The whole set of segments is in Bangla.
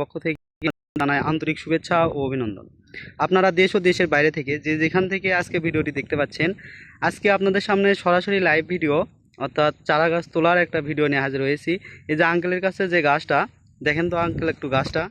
পক্ষ থেকে জানায় আন্তরিক শুভেচ্ছা ও অভিনন্দন। আপনারা দেশ ও দেশের বাইরে থেকে যে যেখান থেকে আজকে ভিডিওটি দেখতে পাচ্ছেন আজকে আপনাদের সামনে সরাসরি লাইভ ভিডিও অর্থাৎ চারা গাছ তোলার একটা ভিডিও নিয়ে হাজির হয়েছি। এই যে আঙ্কেলের কাছে যে গাছটা দেখেন তো আঙ্কেল একটু গাছটা।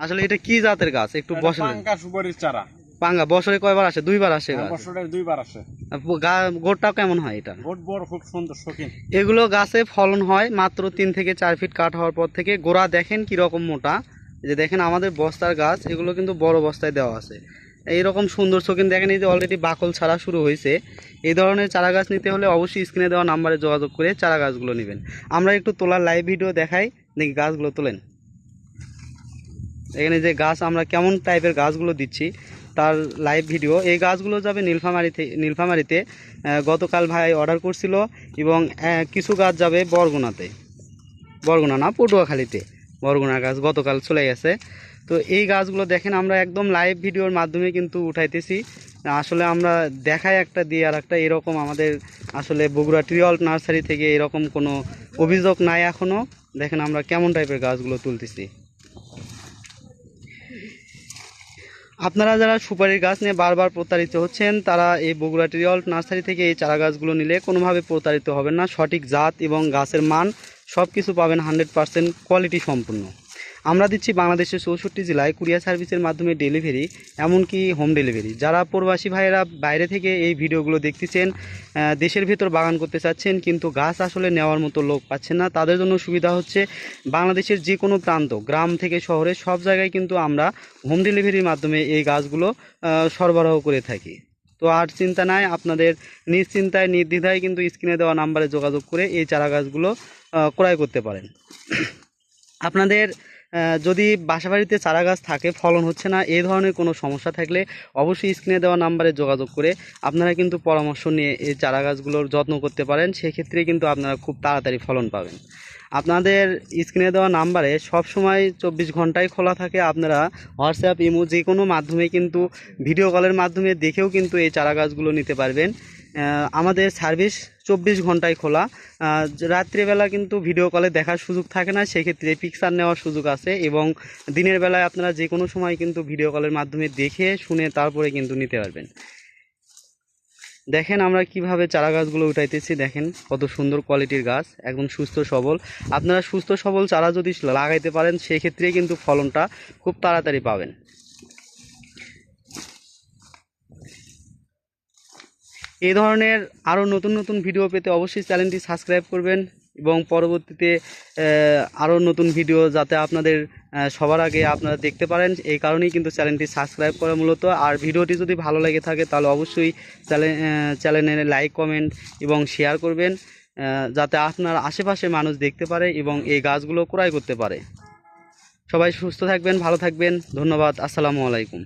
আসলে এটা কি জাতের গাছ? একটু বসে পাঙ্কা সুপারির চারা। পাঙ্গা বছরে কয়বার আসে? দুইবার আসে বছরে দুইবার আসে। গা- গোড়টা কেমন হয় এটা? গোট বড় খুব সুন্দর শৌখিন। এগুলো গাছে ফলন হয় মাত্র তিন থেকে চার ফিট কাঠ হওয়ার পর থেকে। গোড়া দেখেন কীরকম মোটা। যে দেখেন আমাদের বস্তার গাছ এগুলো কিন্তু বড় বস্তায় দেওয়া আছে। এইরকম সুন্দর শৌখিন দেখেন এই যে অলরেডি বাকল ছাড়া শুরু হয়েছে। এই ধরনের চারা গাছ নিতে হলে অবশ্যই স্ক্রিনে দেওয়া নাম্বারে যোগাযোগ করে চারা গাছগুলো নেবেন। আমরা একটু তোলার লাইভ ভিডিও দেখাই দেখি গাছগুলো তোলেন। এখানে যে গাছ, আমরা কেমন টাইপের গাছগুলো দিচ্ছি, তার লাইভ ভিডিও এই গাছগুলো যাবে নীলফামারিতে নীলফামারিতে গতকাল ভাই অর্ডার করছিল এবং কিছু গাছ যাবে বরগুনাতে। বরগুনা না, পটুয়াখালীতে বরগুনা গাছ গতকাল চলে গেছে। তো এই গাছগুলো দেখেন, আমরা একদম লাইভ ভিডিওর মাধ্যমে কিন্তু উঠাইতেছি। আসলে আমরা দেখাই একটা দিয়ে আর একটা এরকম আমাদের আসলে বগুড়া ট্রিঅল নার্সারি থেকে এরকম কোনো অভিযোগ নাই এখনও দেখেন আমরা কেমন টাইপের গাছগুলো তুলতেছি। আপনারা যারা সুপারির গাছ নিয়ে বারবার প্রতারিত হচ্ছেন, তারা এই বগুড়া ট্রিঅল নার্সারি থেকে এই চারা গাছগুলো নিলে কোনোভাবে প্রতারিত হবেন না। সঠিক জাত এবং গাছের মান সব কিছু পাবেন হান্ড্রেড পারসেন্ট কোয়ালিটি সম্পূর্ণ। আমরা দিচ্ছি বাংলাদেশের চৌষট্টি জেলায় কুরিয়ার সার্ভিসের মাধ্যমে ডেলিভারি, এমনকি হোম ডেলিভারি। যারা প্রবাসী ভাইয়েরা বাইরে থেকে এই ভিডিওগুলো দেখতেছেন দেশের ভিতর বাগান করতে চাচ্ছেন, কিন্তু গাছ আসলে নেওয়ার মতো লোক পাচ্ছেন না, তাদের জন্য সুবিধা হচ্ছে বাংলাদেশের যে কোনো প্রান্ত, গ্রাম থেকে শহরে, সব জায়গায় কিন্তু আমরা হোম ডেলিভারির মাধ্যমে এই গাছগুলো সরবরাহ করে থাকি। তো আর চিন্তা নাই, আপনাদের নিশ্চিন্তায়, নির্দ্বিধায় কিন্তু স্ক্রিনে দেওয়া নাম্বারে যোগাযোগ করে এই চারা গাছগুলো ক্রয় করতে পারেন। আপনাদের যদি বাসাবাড়িতে চারা গাছ থাকে, ফলন হচ্ছে না এই ধরনের কোনো সমস্যা থাকলে অবশ্যই স্ক্রিনে দেওয়া নাম্বারে যোগাযোগ করে আপনারা কিন্তু পরামর্শ নিয়ে এই চারা গাছগুলোর যত্ন করতে পারেন। সেক্ষেত্রে কিন্তু আপনারা খুব তাড়াতাড়ি ফলন পাবেন। আপনাদের স্ক্রিনে দেওয়া নাম্বারে সব সময় চব্বিশ ঘন্টায় খোলা থাকে। আপনারা হোয়াটসঅ্যাপ, ইমো যে কোনো মাধ্যমে কিন্তু ভিডিও কলের মাধ্যমে দেখেও কিন্তু এই চারা গাছগুলো নিতে পারবেন। আমাদের সার্ভিস চব্বিশ ঘন্টায় খোলা। রাত্রিবেলা কিন্তু ভিডিও কলে দেখার সুযোগ থাকে না, সেক্ষেত্রে পিকচার নেওয়ার সুযোগ আছে এবং দিনের বেলায় আপনারা যে কোনো সময় কিন্তু ভিডিও কলের মাধ্যমে দেখে, শুনে তারপরে কিন্তু নিতে পারবেন। দেখেন আমরা কীভাবে চারা গাছগুলো উঠাইতেছি, দেখেন কত সুন্দর কোয়ালিটির গাছ, একদম সুস্থ সবল। আপনারা সুস্থ সবল চারা যদি লাগাইতে পারেন, সেক্ষেত্রে কিন্তু ফলনটা খুব তাড়াতাড়ি পাবেন। এই ধরনের আরও নতুন নতুন ভিডিও পেতে অবশ্যই চ্যানেলটি সাবস্ক্রাইব করবেন এবং পরবর্তীতে আরও নতুন ভিডিও যাতে আপনাদের সবার আগে আপনারা দেখতে পারেন। এই কারণেই কিন্তু চ্যানেলটি সাবস্ক্রাইব করা মূলত। আর ভিডিওটি যদি ভালো লেগে থাকে, তাহলে অবশ্যই চ্যানেল চ্যানেলে লাইক কমেন্ট এবং শেয়ার করবেন যাতে আপনার আশেপাশে মানুষ দেখতে পারে এবং এই গাছগুলো ক্রয় করতে পারে। সবাই সুস্থ থাকবেন, ভালো থাকবেন। ধন্যবাদ। আসসালামু আলাইকুম।